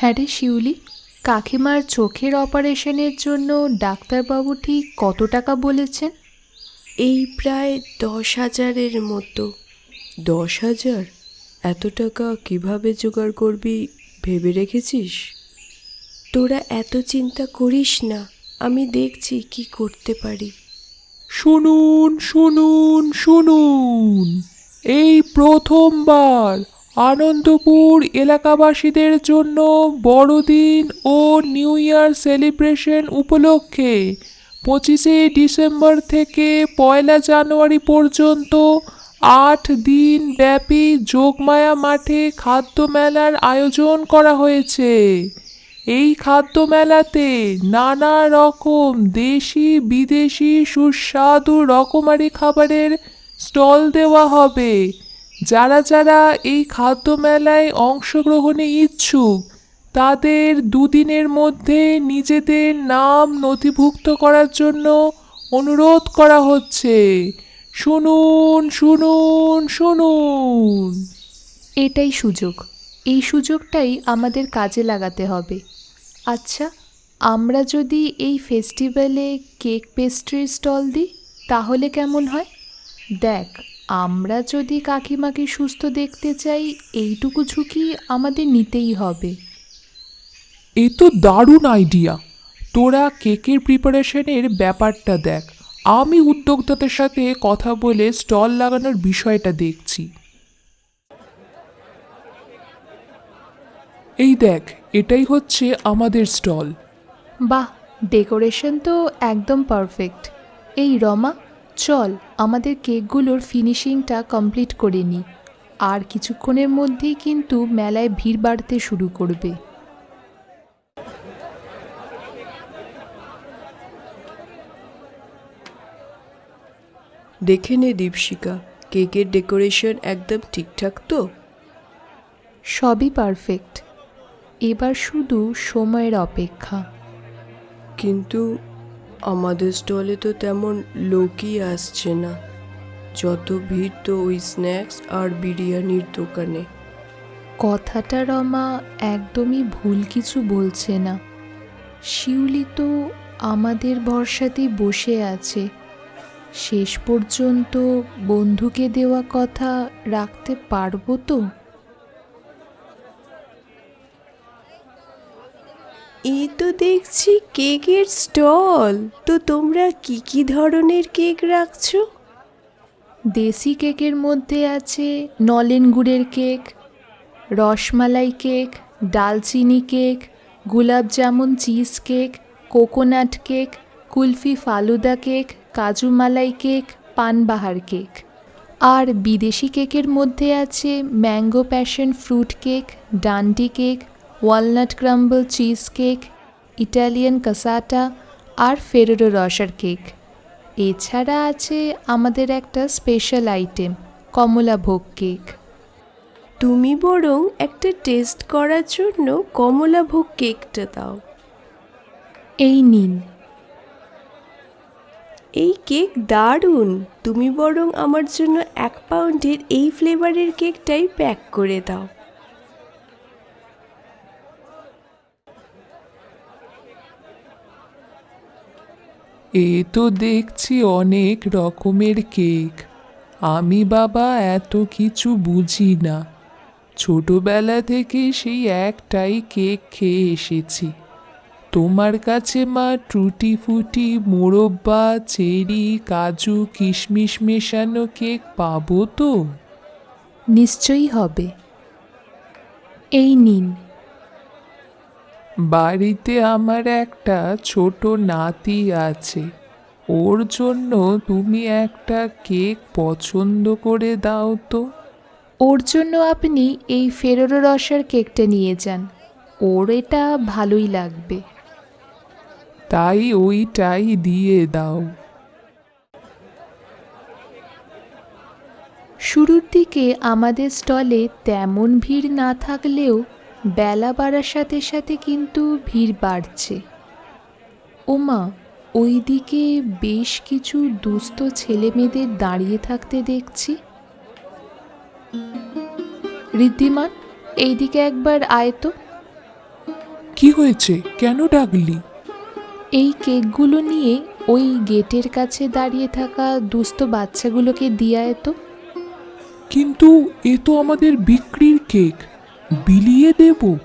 হ্যাঁ রে শিউলি কাকিমার চোখের অপারেশনের জন্য ডাক্তারবাবু ঠিক কত টাকা বলেছেন? এই প্রায় দশ হাজারের মতো। দশ হাজার? এত টাকা কীভাবে জোগাড় করবি ভেবে রেখেছিস? তোরা এত চিন্তা করিস না আমি দেখছি কি করতে পারি। শুনুন শুনুন শুনুন। এই প্রথমবার আনন্দপুর এলাকাবাসীদের জন্য বড়দিন ও নিউ ইয়ার সেলিব্রেশন উপলক্ষে পঁচিশে ডিসেম্বর থেকে পয়লা জানুয়ারি পর্যন্ত আট দিন ব্যাপী যোগমায়া মাঠে খাদ্য মেলার আয়োজন করা হয়েছে। এই খাদ্য মেলাতে নানা রকম দেশি, বিদেশি সুস্বাদু রকমারি খাবারের স্টল দেওয়া হবে। যারা যারা এই খাদ্য মেলায় অংশগ্রহণে ইচ্ছুক, তাদের দুদিনের মধ্যে নিজেদের নাম নথিভুক্ত করার জন্য অনুরোধ করা হচ্ছে। শুনুন শুনুন শুনুন। এটাই সুযোগ। এই সুযোগটাই আমাদের কাজে লাগাতে হবে। আচ্ছা আমরা যদি এই ফেস্টিভ্যালে কেক পেস্ট্রির স্টল দিই, তাহলে কেমন হয়? দেখ আমরা যদি কাকিমাকে সুস্থ দেখতে চাই এইটুকু ঝুঁকি আমাদের নিতেই হবে। এ তো দারুণ আইডিয়া তোরা কেকের প্রিপারেশনের ব্যাপারটা দেখ। আমি উদ্যোক্তাদের সাথে কথা বলে স্টল লাগানোর বিষয়টা দেখছি। এই দেখ এটাই হচ্ছে আমাদের স্টল। বাহ ডেকোরেশন তো একদম পারফেক্ট। এই রমা চল আমাদের কেকগুলোর ফিনিশিংটা কমপ্লিট করে নিই আর কিছুক্ষণের মধ্যেই কিন্তু মেলায় ভিড় বাড়তে শুরু করবে। দেখে নে দীপশিকা কেকের ডেকোরেশন একদম ঠিকঠাক তো? সবই পারফেক্ট এবার শুধু সময়ের অপেক্ষা। কিন্তু আমাদের স্টলে তো তেমন লোকই আসছে না। যত ভিড় তো ওই স্ন্যাক্স আর বিরিয়ানির দোকানে। কথাটা রমা একদমই ভুল কিছু বলছে না। শিউলি তো আমাদের ভরসাতেই বসে আছে। শেষ পর্যন্ত বন্ধুকে দেওয়া কথা রাখতে পারব তো? এই তো দেখছি কেকের স্টল। তো তোমরা কি কি ধরনের কেক রাখছো? দেশি কেকের মধ্যে আছে নলেন গুড়ের cake, rasmalai cake, ডালচিনি cake gulab jamun cheese cake, coconut cake, kulfi falooda cake, কাজু মালাই কেক, পানবাহার কেক। আর বিদেশি কেকের মধ্যে আছে mango passion fruit cake, Dundee cake walnut crumble cheese cake Italian cassata আর ফেরোরো রসার কেক এছাড়া আছে আমাদের একটা স্পেশাল আইটেম কমলা ভোগ কেক তুমি বরং একটা টেস্ট করার জন্য কমলাভোগ কেকটা দাও। এই নিন। এই কেক দারুণ! তুমি বরং আমার জন্য এক পাউন্ডের এই ফ্লেভারের কেকটাই প্যাক করে দাও। এ তো দেখছি অনেক রকমের কেক। আমি বাবা এত কিছু বুঝি না। ছোটবেলা থেকে সেই একটাই কেক খেয়ে এসেছি। তোমার কাছে মা ট্রুটি ফুটি, মোরব্বা, চেরি, কাজু, কিশমিশ মেশানো কেক পাবো তো? নিশ্চয়ই হবে। এই নিন। বাড়িতে আমার একটা ছোট নাতি আছে। ওর জন্য তুমি একটা কেক পছন্দ করে দাও তো। ওর জন্য আপনি এই ফেরোরো রসার কেকটা নিয়ে যান। ওর এটা ভালোই লাগবে। তাই ওইটাই দিয়ে দাও। শুরুর দিকে আমাদের স্টলে তেমন ভিড় না থাকলেও বেলা বাড়ার সাথে সাথে কিন্তু ভিড় বাড়ছে। ওমা ওইদিকে বেশ কিছু দুস্থ ছেলেমেয়েদের দাঁড়িয়ে থাকতে দেখছি। ঋদ্ধিমান এইদিকে একবার আয় তো। কি হয়েছে? কেন ডাকলি? এই কেকগুলো নিয়ে ওই গেটের কাছে দাঁড়িয়ে থাকা দুস্থ বাচ্চাগুলোকে দিয়ায় তো। কিন্তু এ তো আমাদের বিক্রির কেক। বিলিয়ে দেব।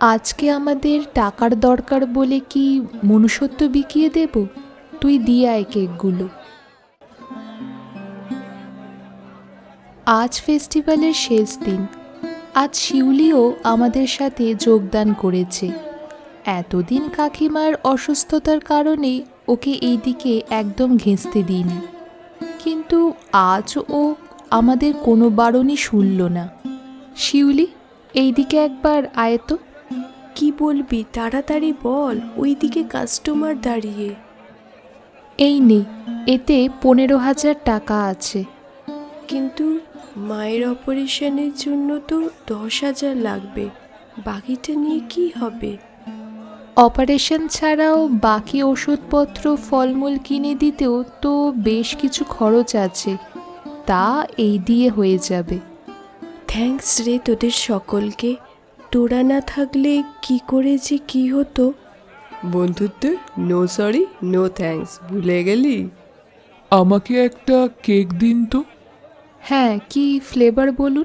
আজকে আমাদের টাকার দরকার বলে কি মনুষ্যত্ব বিকিয়ে দেব? তুই দিয়ে আয় কেকগুলো। আজ ফেস্টিভ্যালের শেষ দিন। আজ শিউলিও আমাদের সাথে যোগদান করেছে। এতদিন কাকিমার অসুস্থতার কারণে ওকে এইদিকে একদম ঘেঁচতে দিইনি। কিন্তু আজ ও আমাদের কোনো বারণই শুনল না। শিউলি এইদিকে একবার আয় তো। কি বলবি? তাড়াতাড়ি বল ওইদিকে কাস্টমার দাঁড়িয়ে। এই নে এতে পনেরো হাজার টাকা আছে। কিন্তু মায়ের অপারেশনের জন্য তো দশ হাজার লাগবে বাকিটা নিয়ে কি হবে? অপারেশন ছাড়াও বাকি ওষুধপত্র ফলমূল কিনে দিতেও তো বেশ কিছু খরচ আছে। তা এই দিয়ে হয়ে যাবে। থ্যাঙ্কস রে তোদের সকলকে। তোরা না থাকলে কি করে যে কি হতো? বন্ধুত্ব নো সরি নো থ্যাঙ্কস ভুলে গেলি? আমাকে একটা কেক দিন তো। হ্যাঁ কি ফ্লেভার বলুন?